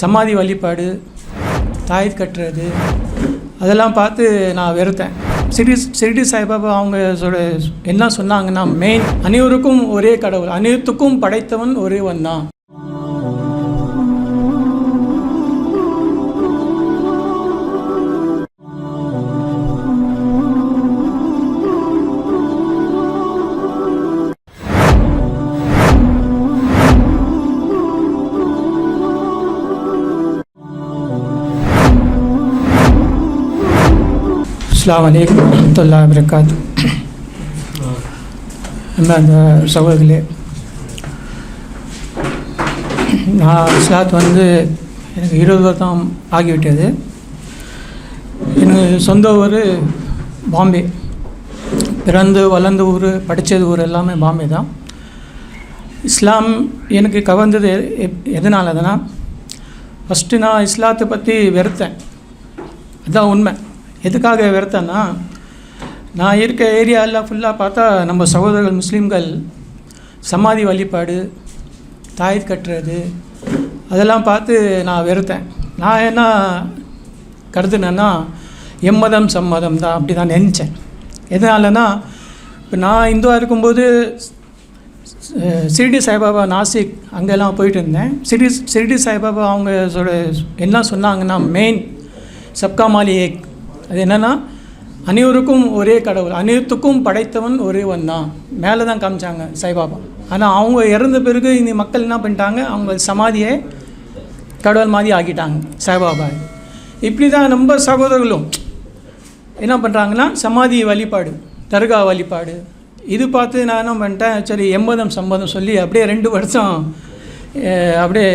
சமாதி வழிபாடு தாயத் கட்டுறது அதெல்லாம் பார்த்து நான் வெறுத்தேன். சிடி சிரிடி சாய்பாபா அவங்க சொல்ல என்ன சொன்னாங்கன்னா மெயின் அனைவருக்கும் ஒரே கடவுள் அனைத்துக்கும் படைத்தவன் ஒரேவன் தான். அஸ்லாம் வலைக்கம் வரமத்துல்லா வரகாத் நம்ம அந்த சகோதரிகளே நான் இஸ்லாத் வந்து எனக்கு இருபது வருடம் ஆகிவிட்டது. எனக்கு சொந்த ஊர் பாம்பே. பிறந்து வளர்ந்த ஊர் படித்தது ஊர் எல்லாமே பாம்பே தான். இஸ்லாம் எனக்கு கவர்ந்தது எப்- அதனால் ஃபஸ்ட்டு நான் இஸ்லாத்தை பற்றி வெறுத்தேன். அதுதான் உண்மை. எதுக்காக வெறுத்தேன்னா நான் இருக்க ஏரியாவில் ஃபுல்லாக பார்த்தா நம்ம சகோதரர்கள் முஸ்லீம்கள் சமாதி வழிபாடு தாயத் கட்டுறது அதெல்லாம் பார்த்து நான் வெறுத்தேன் நான் என்ன கருதுனேன்னா எம்மதம் சம்மதம் தான் அப்படி தான் நினச்சேன். எதனாலனா இப்போ நான் இந்துவாக இருக்கும்போது அஹ், சிரிடி சாய்பாபா நாசிக் அங்கெல்லாம் போயிட்டு இருந்தேன். சிரிடி சிரிடி சாய்பாபா அவங்க சொல்ல என்ன சொன்னாங்கன்னா மெயின் சப்கா மாலி ஏக் அது என்னென்னா அனைவருக்கும் ஒரே கடவுள் அனைத்துக்கும் படைத்தவன் ஒரேவன் தான். மேலே தான் காமிச்சாங்க சாய்பாபா. ஆனால் அவங்க இறந்த பிறகு இந்த மக்கள் என்ன பண்ணிட்டாங்க? அவங்க சமாதியை கடவுள் மாதிரி ஆக்கிட்டாங்க சாய்பாபா. இப்படி தான் நம்ம சகோதரர்களும் என்ன பண்ணுறாங்கன்னா சமாதி வழிபாடு தர்கா வழிபாடு. இது பார்த்து நான் என்ன பண்ணிட்டேன்? சரி எண்பதம் சம்பதம் சொல்லி அப்படியே ரெண்டு வருஷம் அப்படியே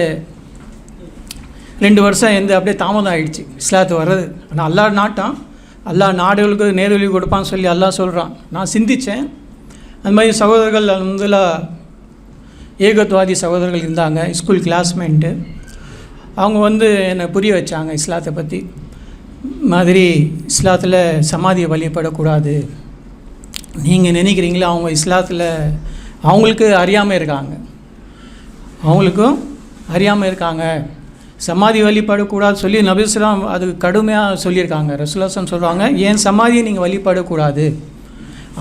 ரெண்டு வருஷம் எந்த அப்படியே தாமதம் ஆகிடுச்சு இஸ்லாத்து வர்றது. ஆனால் அல்லா நாட்டான். எல்லா நாடுகளுக்கு நேர்வழி கொடுப்பான்னு சொல்லி எல்லாம் சொல்கிறான் நான் சிந்தித்தேன் அந்த மாதிரி சகோதரர்கள் முதல்ல ஏகத்துவாதி சகோதரர்கள் இருந்தாங்க ஸ்கூல் கிளாஸ்மேட்டு அவங்க வந்து என்னை புரிய வச்சாங்க இஸ்லாத்தை பற்றி மாதிரி இஸ்லாத்தில் சமாதியை வழிபடக்கூடாது. நீங்கள் நினைக்கிறீங்களா அவங்க இஸ்லாத்தில் அவங்களுக்கு அறியாமல் இருக்காங்க. அவங்களுக்கும் அறியாமல் இருக்காங்க. சமாதி வழிபடக்கூடாது சொல்லி நபிஸ்லாம் அது கடுமையாக சொல்லியிருக்காங்க. ரசுலாசம் சொல்கிறாங்க ஏன் சமாதியை நீங்கள் வழிபடக்கூடாது?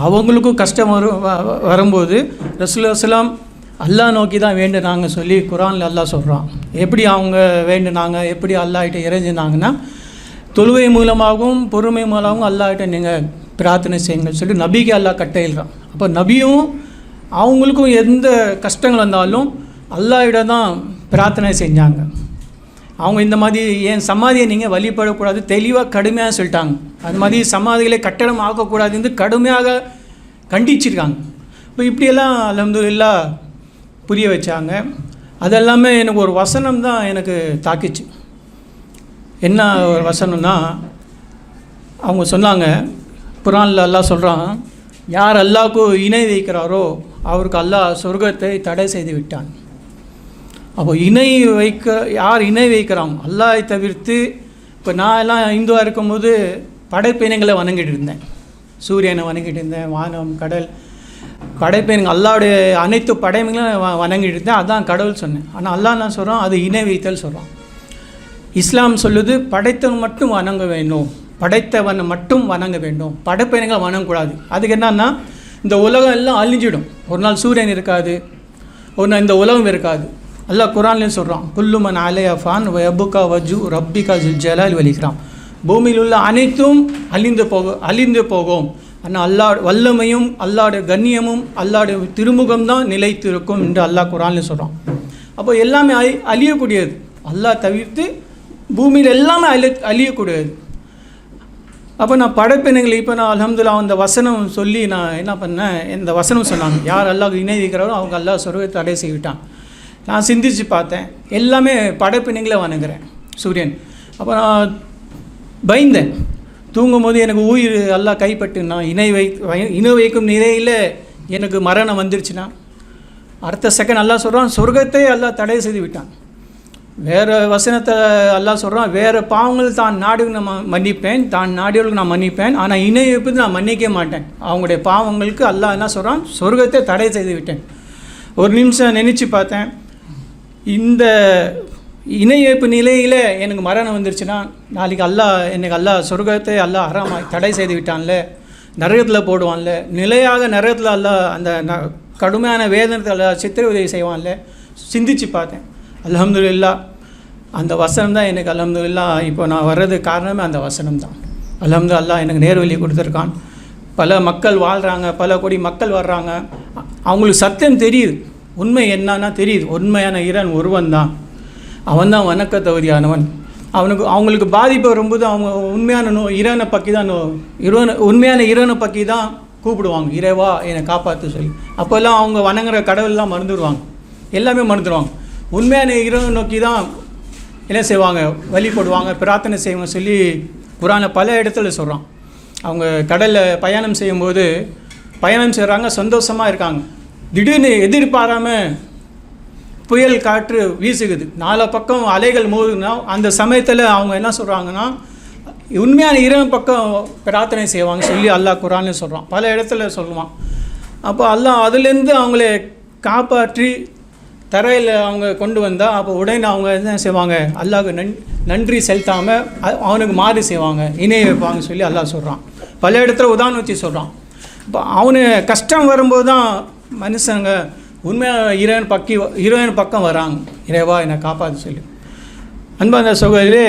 அவங்களுக்கும் கஷ்டம் வரும் வ- வரும்போது ரசுலாசலாம் அல்லாஹ் நோக்கி தான் வேண்டுனாங்க சொல்லி குரானில் அல்லாஹ் சொல்கிறான் எப்படி அவங்க வேண்டுனாங்க எப்படி அல்லாஹிட்ட இறைஞ்சினாங்கன்னா தொழுவை மூலமாகவும் பொறுமை மூலமாகவும் அல்லாஹ்கிட்ட நீங்கள் பிரார்த்தனை செய்யுங்கள் சொல்லி நபிக்கு அல்லாஹ் கட்டையிடுறான் அப்போ நபியும் அவங்களுக்கும் எந்த கஷ்டங்கள் வந்தாலும் அல்லாஹிட தான் பிரார்த்தனை செஞ்சாங்க. அவங்க இந்த மாதிரி ஏன் சமாதியை நீங்கள் வழிபடக்கூடாது தெளிவாக கடுமையாக சொல்லிட்டாங்க. அது மாதிரி சமாதிகளை கட்டடம் ஆக்கக்கூடாதுன்னு கடுமையாக கண்டிச்சிருக்காங்க. இப்போ இப்படியெல்லாம் அலமதுல்லா புரிய வச்சாங்க. அதெல்லாமே எனக்கு ஒரு வசனம் தான் எனக்கு தாக்கிச்சு. என்ன ஒரு வசனம்னா அவங்க சொன்னாங்க குரானில் அல்லாஹ் சொல்கிறான் யார் அல்லாவுக்கு இணை வைக்கிறாரோ அவருக்கு அல்லாஹ் சொர்க்கத்தை தடை செய்து விட்டான். அப்போ இணை வைக்க யார் இணை வைக்கிறாங்க அல்லாஹை தவிர்த்து இப்போ நான் எல்லாம் இந்துவாக இருக்கும்போது படைப்பினங்களை வணங்கிட்டு இருந்தேன். சூரியனை வணங்கிட்டு இருந்தேன் வானம் கடல். படைப்பினங்கள் அல்லாவுடைய அனைத்து படைமைகளும் வ- வணங்கிட்டு இருந்தேன். அதான் கடவுள் சொன்னேன். ஆனால் அல்லாஹ் நான் சொல்கிறான் அது இணை வைத்தல் சொல்கிறான் இஸ்லாம் சொல்லுது படைத்தவன் மட்டும் வணங்க வேண்டும். படைத்தவனை மட்டும் வணங்க வேண்டும். படைப்பினங்களை வணங்கக்கூடாது. அதுக்கு என்னன்னா இந்த உலகம் எல்லாம் அழிஞ்சிடும். ஒரு நாள் சூரியன் இருக்காது. ஒரு நாள் இந்த உலகம் இருக்காது. அல்லாஹ் குரான்லேயும் சொல்கிறான் குல்லுமன் அலையஃபான் வபுகா வஜு ரப்பிகா ஜுல் ஜலால் வலிக்கிறான் பூமியில் உள்ள அனைத்தும் அழிந்து போக அழிந்து போகும். ஆனால் அல்லாஹ் வல்லமையும் அல்லாஹ்வுடைய கண்ணியமும் அல்லாஹ்வுடைய திருமுகம் தான் நிலைத்திருக்கும் என்று அல்லாஹ் குரான்லேயும் சொல்கிறான் அப்போ எல்லாமே அழி அழியக்கூடியது. அல்லாஹ் தவிர்த்து பூமியில் எல்லாமே அழி அழியக்கூடியது. அப்போ நான் படைப்பினங்களை இப்போ நான் அலமதுல்லா அந்த வசனம் சொல்லி நான் என்ன பண்ணேன்? இந்த வசனம் சொன்னாங்க. யார் அல்லாஹ் இணை வைக்கிறாரோ அவங்க அல்லாஹ் சொர்வை தடை செய்விட்டான் நான் சிந்திச்சு பார்த்தேன். எல்லாமே படைப்பினங்களை வணங்குறேன் சூரியன். அப்போ நான் பயந்தேன். தூங்கும் போது எனக்கு உயிர் எல்லாம் கைப்பட்டு நான் இணை வை இணை வைக்கும் நிலையில் எனக்கு மரணம் வந்துருச்சுன்னா அடுத்த செகண்ட் எல்லாம் சொல்கிறான் சொர்க்கத்தை எல்லாம் தடை செய்து விட்டான். வேறு வசனத்தை எல்லாம் சொல்கிறான் வேறு பாவங்கள் தான் நாடுகள் நான் மன்னிப்பேன் தான் நாடுகளுக்கு நான் மன்னிப்பேன் ஆனால் இணை வைப்பது நான் மன்னிக்க மாட்டேன். அவங்களுடைய பாவங்களுக்கு எல்லாம் என்ன சொல்கிறான் சொர்க்கத்தை தடை செய்து விட்டேன். ஒரு நிமிஷம் நினச்சி பார்த்தேன். இந்த இணையப்பு நிலையில் எனக்கு மரணம் வந்துருச்சுன்னா நாளைக்கு அல்லாஹ் எனக்கு அல்லாஹ் சொர்க்கத்தை அல்லாஹ் அறாம தடை செய்து விட்டான்ல நரகத்தில் போடுவான்ல நிலையாக நரகத்தில் அல்லாஹ் அந்த ந கடுமையான வேதனத்தை அல்லாஹ் சித்திர உதவி செய்வான்ல சிந்திச்சு பார்த்தேன். அல்ஹம்துலில்லாஹ் அந்த வசனம் தான் எனக்கு அல்ஹம்துலில்லாஹ் இப்போ நான் வர்றதுக்கு காரணமே அந்த வசனம் தான். அலமது அல்லா எனக்கு நேர்வழி கொடுத்துருக்கான். பல மக்கள் வாழ்கிறாங்க பல கோடி மக்கள் வர்றாங்க. அவங்களுக்கு சத்தியம் தெரியுது. உண்மை என்னன்னா தெரியுது. உண்மையான இறைவன் ஒருவன் தான் அவன் தான் வணக்க தகுதியானவன் அவனுக்கு அவங்களுக்கு பாதிப்பு வரும்போது அவங்க உண்மையான நோ இறைவனை பக்கி தான் நோ இறைவனை உண்மையான இறைவனை பக்கி தான் கூப்பிடுவாங்க. இறைவா என்னை காப்பாற்று சொல்லி. அப்போல்லாம் அவங்க வணங்குற கடவுள்லாம் மறந்துடுவாங்க. எல்லாமே மறந்துடுவாங்க. உண்மையான இறைவன் நோக்கி தான் என்ன செய்வாங்க? வழிபடுவாங்க பிரார்த்தனை செய்வாங்க சொல்லி குரானை பல இடத்துல சொல்கிறான் அவங்க கடலில் பயணம் செய்யும்போது பயணம் செய்கிறாங்க சந்தோஷமாக இருக்காங்க. திடீர்னு எதிர்பாராமல் புயல் காற்று வீசுகுது. நாலா பக்கம் அலைகள் மோதுனா அந்த சமயத்தில் அவங்க என்ன சொல்கிறாங்கன்னா உண்மையான இரவு பக்கம் பிரார்த்தனை செய்வாங்க சொல்லி அல்லாஹ் குரான்னு சொல்கிறான் பல இடத்துல சொல்லுவான். அப்போ அல்லாஹ் அதுலேருந்து அவங்கள காப்பாற்றி தரையில் அவங்க கொண்டு வந்தால் அப்போ உடனே அவங்க என்ன செய்வாங்க? அல்லாஹ் நன் நன்றி செலுத்தாமல் அவனுக்கு மாறி செய்வாங்க. இணைய வைப்பாங்க சொல்லி அல்லாஹ் சொல்கிறான் பல இடத்துல உதாரணத்தை சொல்கிறான் இப்போ அவனு கஷ்டம் வரும்போது தான் மனுஷங்க உண்மையாக இறைவன் பக்கி இறைவன் பக்கம் வராங்க. இறைவா என்னை காப்பாற்ற சொல்லி. அன்பான சகோதரே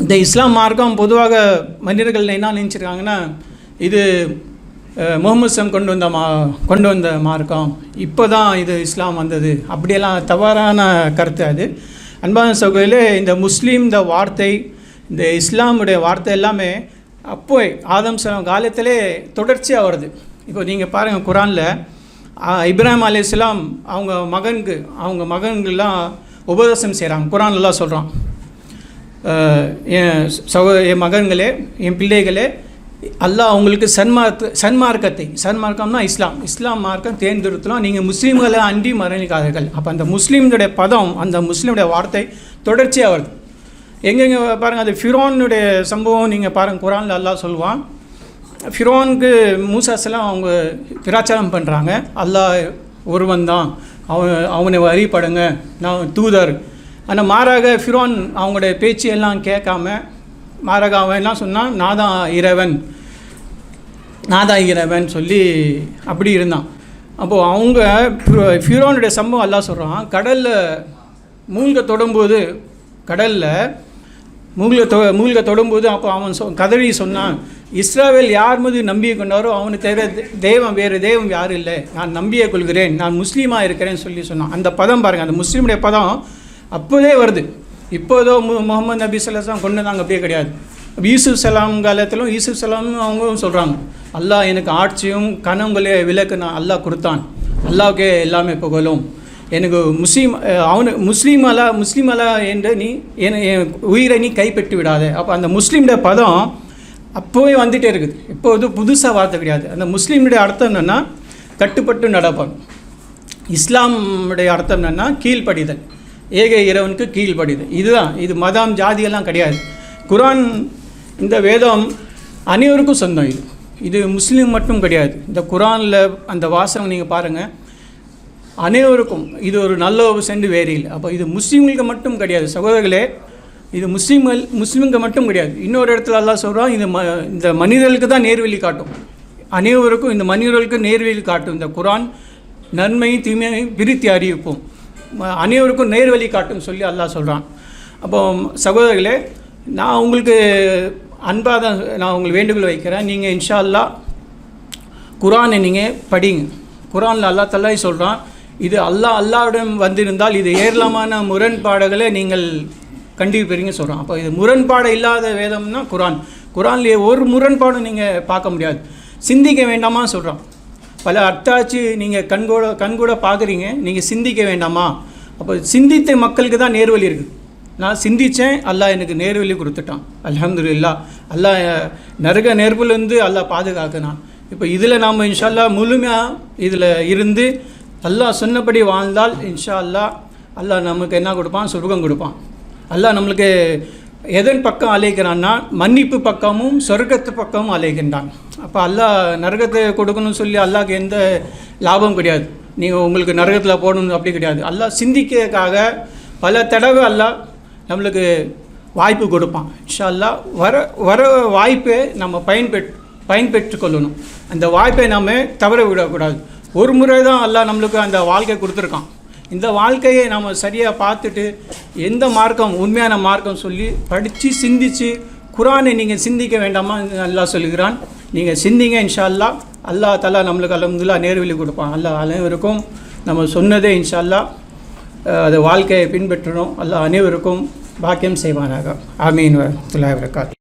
இந்த இஸ்லாம் மார்க்கம் பொதுவாக மனிதர்கள் என்ன நினச்சிருக்காங்கன்னா இது அஹ், முகமது சம் கொண்டு வந்த மா கொண்டு வந்த மார்க்கம். இப்போ தான் இது இஸ்லாம் வந்தது. அப்படியெல்லாம் தவறான கருத்து அது. அன்பான சகோதரே இந்த முஸ்லீம் இந்த வார்த்தை இந்த இஸ்லாமுடைய வார்த்தை எல்லாமே அப்போ ஆதம் சலாம் காலத்திலே தொடர்ச்சியாக வருது. இப்போ நீங்கள் பாருங்கள் குரானில் இப்ராஹிம் இஸ்லாம் அவங்க மகனுக்கு அவங்க மகன்கள்லாம் உபதேசம் செய்கிறாங்க குரான்லாம் சொல்கிறான் என் சகோ என் மகன்களே என் பிள்ளைகளே அல்லாஹ் அவங்களுக்கு சன்மார்க்க சன்மார்க்கத்தை சன்மார்க்கம்னா இஸ்லாம். இஸ்லாம் மார்க்கம் தேர்ந்தெடுத்தலாம் நீங்கள் முஸ்லீம்களை அண்டி மரணிக்காதீர்கள். அப்போ அந்த முஸ்லீம்களுடைய பதம் அந்த முஸ்லீமுடைய வார்த்தை தொடர்ச்சியாக வருது. எங்கெங்கே பாருங்கள் அது ஃபிரோனுடைய சம்பவம் நீங்கள் பாருங்கள் குரானில் அல்லாஹ் சொல்லுவான். ஃபிரோனுக்கு மூசாஸ்லாம் அவங்க பிராச்சாரம் பண்ணுறாங்க அல்லாஹ் ஒருவன் தான். அவன் அவனை வழிபடுங்க நான் தூதர். ஆனால் மாறாக ஃபிரோன் அவங்களுடைய பேச்சு எல்லாம் கேட்காம மாறாக அவன் என்ன சொன்னான் நான் தான் இறைவன். நான் தான் இறைவன் சொல்லி அப்படி இருந்தான். அப்போது அவங்க ஃபிரோனுடைய சம்பவம் எல்லாம் சொல்கிறான் கடலில் மூழ்க தொடும்போது கடலில் மூழ்க தொ மூழ்க தொடும்போது அப்போ அவன் சொ கதறி சொன்னான் இஸ்ராவேல் யார் மீது நம்பிக்கை கொண்டாரோ அவனுக்கு தவிர தெய்வம் வேறு தெய்வம் யாரும் இல்லை. நான் நம்பியை கொள்கிறேன் நான் முஸ்லீமாக இருக்கிறேன்னு சொல்லி சொன்னான். அந்த பதம் பாருங்கள் அந்த முஸ்லீமுடைய பதம் அப்போதே வருது. இப்போதோ மு முகமது நபி சல்லாம் கொண்டு வந்தாங்க அப்படியே கிடையாது. யூசுப் சலாம் காலத்திலும் யூசுப் சலாம் அவங்களும் சொல்கிறாங்க அல்லாஹ் எனக்கு ஆட்சியும் கனவுகளே விலக்கு நான் அல்லாஹ் கொடுத்தான். அல்லாவுக்கே எல்லாமே புகழும். எனக்கு முஸ்லீம் அவனு முஸ்லீம் அலா முஸ்லீம் அலா என்று நீ என் என் உயிரை நீ கைப்பற்றி விடாத. அப்போ அந்த முஸ்லீம்ட பதம் அப்போவே வந்துகிட்டே இருக்குது. இப்போது புதுசாக வார்த்தை கிடையாது. அந்த முஸ்லீமுடைய அர்த்தம் என்னென்னா கட்டுப்பட்டு நடப்பான். இஸ்லாமுடைய அர்த்தம் என்னென்னா கீழ்ப்படிதல். ஏக இறைவனுக்கு கீழ்ப்படிதல். இதுதான். இது மதம் ஜாதியெல்லாம் கிடையாது. குரான் இந்த வேதம் அனைவருக்கும் சொந்தம் இது. இது முஸ்லீம் மட்டும் கிடையாது. இந்த குரானில் அந்த வாசகம் நீங்கள் பாருங்கள் அனைவருக்கும் இது ஒரு நல்ல சென்று வேறியில் அப்போ இது முஸ்லீம்களுக்கு மட்டும் கிடையாது. சகோதரர்களே இது முஸ்லீம்கள் முஸ்லீம்க மட்டும் கிடையாது. இன்னொரு இடத்துல எல்லாம் சொல்கிறோம் இது ம இந்த மனிதர்களுக்கு தான் நேர்வழி காட்டும். அனைவருக்கும் இந்த மனிதர்களுக்கு நேர்வழி காட்டும். இந்த குரான் நன்மையும் தீமையையும் பிரித்து அறிவிப்போம். அனைவருக்கும் நேர்வழி காட்டும் சொல்லி அல்லாஹ் சொல்கிறான் அப்போ சகோதரர்களே நான் உங்களுக்கு அன்பாக தான் நான் உங்களுக்கு வேண்டுகோள் வைக்கிறேன். நீங்கள் இன்ஷா அல்லாஹ் குரானை நீங்கள் படிங்க. குரானில் அல்லா தல்லாய் சொல்கிறான் இது அல்லாஹ் அல்லாவிடம் வந்திருந்தால் இது ஏராளமான முரண்பாடுகளை நீங்கள் கண்டிப்பீங்க சொல்கிறான் அப்போ இது முரண்பாடு இல்லாத வேதம்னா குரான். குரான்லேயே ஒரு முரண்பாடும் நீங்கள் பார்க்க முடியாது. சிந்திக்க வேண்டாமா சொல்கிறான் பல அர்த்தாச்சு நீங்கள் கண்கூட கண்கூட பார்க்குறீங்க. நீங்கள் சிந்திக்க வேண்டாமா? அப்போ சிந்தித்த மக்களுக்கு தான் நேர்வழி இருக்குது நான் சிந்தித்தேன் அல்லாஹ் எனக்கு நேர்வழி கொடுத்துட்டான். அல்ஹம்துலில்லாஹ். அல்லாஹ் நரக நெருப்புலேருந்து அல்லாஹ் பாதுகாக்கினான். இப்போ இதில் நாம் இன்ஷா முழுமையாக இதில் இருந்து அல்லாஹ் சொன்னபடி வாழ்ந்தால் இன்ஷா அல்லாஹ் அல்லாஹ் நமக்கு என்ன கொடுப்பான்? சொர்க்கம் கொடுப்பான். அல்லாஹ் நம்மளுக்கு எதன் பக்கம் அலைகிறான்னா மன்னிப்பு பக்கமும் சொர்க்கத்து பக்கமும் அலைகின்றான் அப்போ அல்லாஹ் நரகத்தை கொடுக்கணும்னு சொல்லி அல்லாஹ்க்கு எந்த லாபம் கிடையாது. நீங்கள் உங்களுக்கு நரகத்தில் போடணும் அப்படி கிடையாது. அல்லாஹ் சிந்திக்கிறதுக்காக பல தடவை அல்லாஹ் நம்மளுக்கு வாய்ப்பு கொடுப்பான். இன்ஷா அல்லாஹ் வர வர வாய்ப்பை நம்ம பயன்பெற் பயன்பெற்று கொள்ளணும். அந்த வாய்ப்பை நம்ம தவற விடக்கூடாது. ஒரு முறை தான் அல்லாஹ் நம்மளுக்கு அந்த வாழ்க்கை கொடுத்துருக்கான். இந்த வாழ்க்கையை நம்ம சரியாக பார்த்துட்டு எந்த மார்க்கம் உண்மையான மார்க்கம் சொல்லி படித்து சிந்தித்து குரானை நீங்கள் சிந்திக்க வேண்டாமா அல்லாஹ் சொல்லுகிறான். நீங்கள் சிந்திங்க இன்ஷா அல்லா அல்லா தலா நம்மளுக்கு அலமதுல்லா நேர்வழி கொடுப்பான். அல்லாஹ் அனைவருக்கும் நம்ம சொன்னதே இன்ஷா அல்லா அது வாழ்க்கையை பின்பற்றணும். அல்லா அனைவருக்கும் பாக்கியம் செய்வானாக. ஆமீன். வரத்துல்லாஹி வரகாத்து